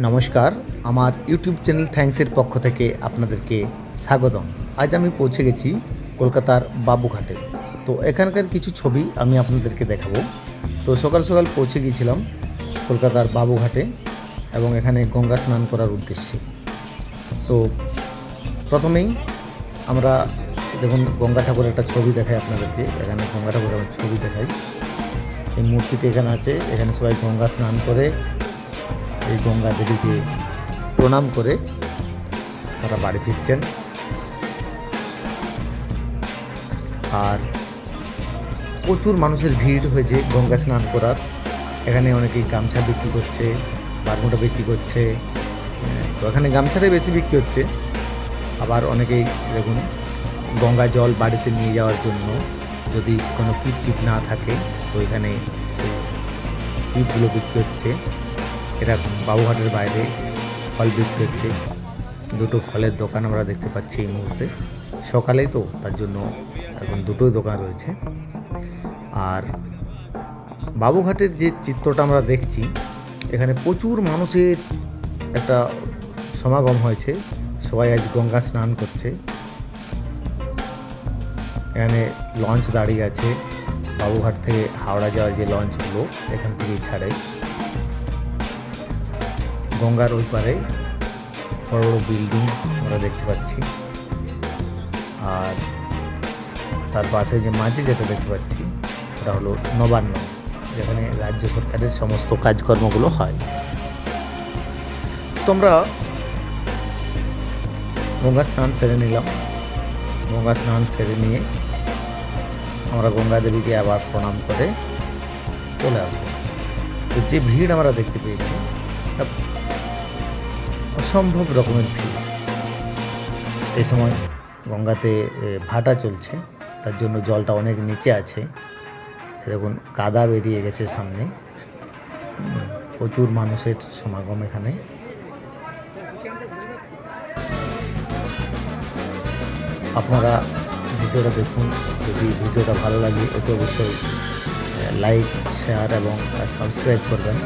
নমস্কার। আমার YouTube channel থ্যাঙ্কসের পক্ষ থেকে আপনাদেরকে স্বাগতম। আজ আমি পৌঁছে গেছি কলকাতার বাবুঘাটে। তো এখানকার কিছু ছবি আমি আপনাদেরকে দেখাবো। তো সকাল সকাল পৌঁছে গিয়েছিলাম কলকাতার বাবুঘাটে এবং এখানে গঙ্গা স্নান করার উদ্দেশ্যে। তো প্রথমেই আমরা দেখুন গঙ্গা ঠাকুরের একটা ছবি দেখাই আপনাদেরকে। এখানে গঙ্গা ঠাকুরের ছবি দেখাই। এই মূর্তিটি এখানে আছে। এখানে সবাই গঙ্গা স্নান করে এই গঙ্গা দেবীকে প্রণাম করে তারা বাড়ি ফিরছেন। আর প্রচুর মানুষের ভিড় হয়েছে গঙ্গা স্নান করার। এখানে অনেকেই গামছা বিক্রি করছে বারমুটা বিক্রি করছে হ্যাঁ, তো এখানে গামছাটাই বেশি বিক্রি হচ্ছে। আবার অনেকেই দেখুন গঙ্গা জল বাড়িতে নিয়ে যাওয়ার জন্য যদি কোনো পিপ টিপ না থাকে তো এখানে পিপগুলো বিক্রি হচ্ছে। এটা বাবুঘাটের বাইরে ফল বিক্রি হচ্ছে। দুটো ফলের দোকান আমরা দেখতে পাচ্ছি এই মুহূর্তে। সকালেই তো তার জন্য এখন দুটোই দোকান রয়েছে। আর বাবুঘাটের যে চিত্রটা আমরা দেখছি, এখানে প্রচুর মানুষের একটা সমাগম হয়েছে। সবাই আজ গঙ্গা স্নান করছে। এখানে লঞ্চ দাঁড়িয়ে আছে। বাবুঘাট থেকে হাওড়া যাওয়ার যে লঞ্চগুলো এখান থেকেই ছাড়ে। গঙ্গার ওই পারে বড় বড় বিল্ডিং আমরা দেখতে পাচ্ছি। আর তার পাশে যে মাঝে যেটা দেখতে পাচ্ছি ওটা হলো নবান্ন, যেখানে রাজ্য সরকারের সমস্ত কাজকর্মগুলো হয়। তোমরা গঙ্গা স্নান সেরে নিলাম। গঙ্গা স্নান সেরে নিয়ে আমরা গঙ্গা দেবীকে আবার প্রণাম করে চলে আসব। যে ভিড় আমরা দেখতে পেয়েছি অসম্ভব রকমের ভিড়। এই সময় গঙ্গাতে ভাটা চলছে। তার জন্য জলটা অনেক নিচে আছে। এ দেখুন, কাদা বেরিয়ে গেছে সামনে। প্রচুর মানুষের সমাগম এখানে। আপনারা ভিডিওটা দেখুন। যদি ভিডিওটা ভালো লাগে অতি অবশ্যই লাইক শেয়ার এবং সাবস্ক্রাইব করবেন।